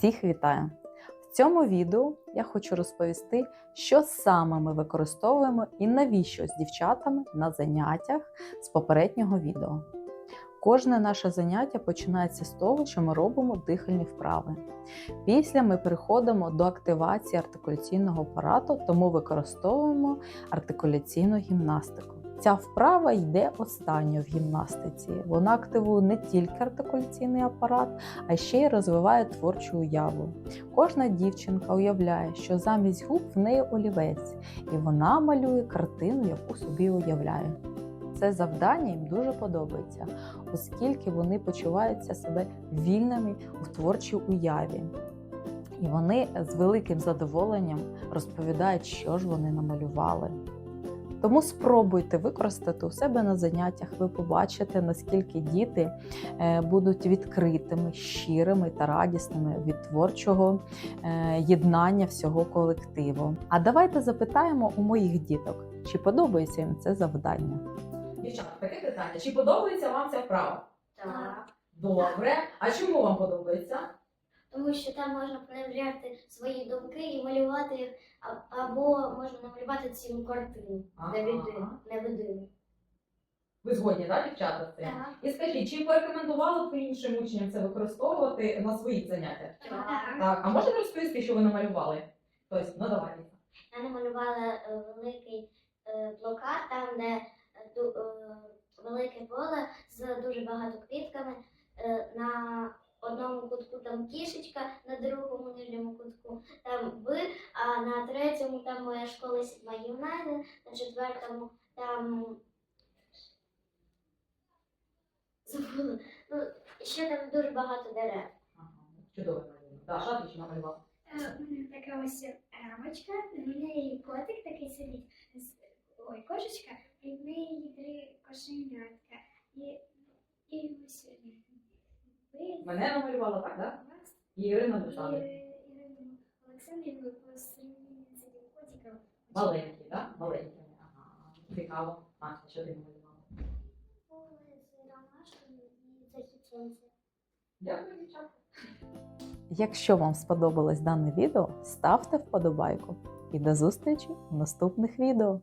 Всіх вітаю! В цьому відео я хочу розповісти, що саме ми використовуємо і навіщо з дівчатами на заняттях з попереднього відео. Кожне наше заняття починається з того, що ми робимо дихальні вправи. Після ми переходимо до активації артикуляційного апарату, тому використовуємо артикуляційну гімнастику. Ця вправа йде останньою в гімнастиці. Вона активує не тільки артикуляційний апарат, а ще й розвиває творчу уяву. Кожна дівчинка уявляє, що замість губ в неї олівець, і вона малює картину, яку собі уявляє. Це завдання їм дуже подобається, оскільки вони почуваються себе вільними в творчій уяві. І вони з великим задоволенням розповідають, що ж вони намалювали. Тому спробуйте використати у себе на заняттях. Ви побачите, наскільки діти е, будуть відкритими, щирими та радісними від творчого е, єднання всього колективу. А давайте запитаємо у моїх діток, чи подобається їм це завдання. Дівчата, таке питання. Чи подобається вам ця вправа? Так. Добре. А чому вам подобається? Тому що там можна проявляти свої думки і малювати їх, або можна намалювати цілу картину Ага. невидиму. Ви згодні, так, дівчата, з цим? Так. І скажіть, чи порекомендували б ви іншим учням це використовувати на своїх заняттях? Так. Так, а можете розповісти, що ви намалювали? Тобто, ну давайте. Я намалювала е, великий е, плакат, там де е, ду- е, велике поле з дуже багато квітками. Е, На одному кутку там кішечка, на другому нижньому кутку там ви, а на третьому там моя школа сідьма гімназія, на четвертому там забула. Ну, ще там дуже багато дерев. Ага, чудово. Даша, ти що намалювала? Е, У мене така ось рамочка, в неї котик такий сидить, з- ой, кошечка, і в неї три кошенятка. І, і ось ви, Мене намалювала, так, так? І Ірина і Душани. Ірину Олександрівну посередині з цим котиком. Маленькі, так? Маленькі. Ага. Цікаво. Настя, що ти намалювала? Дякую, дівчата. Якщо вам сподобалось дане відео, ставте вподобайку і до зустрічі в наступних відео.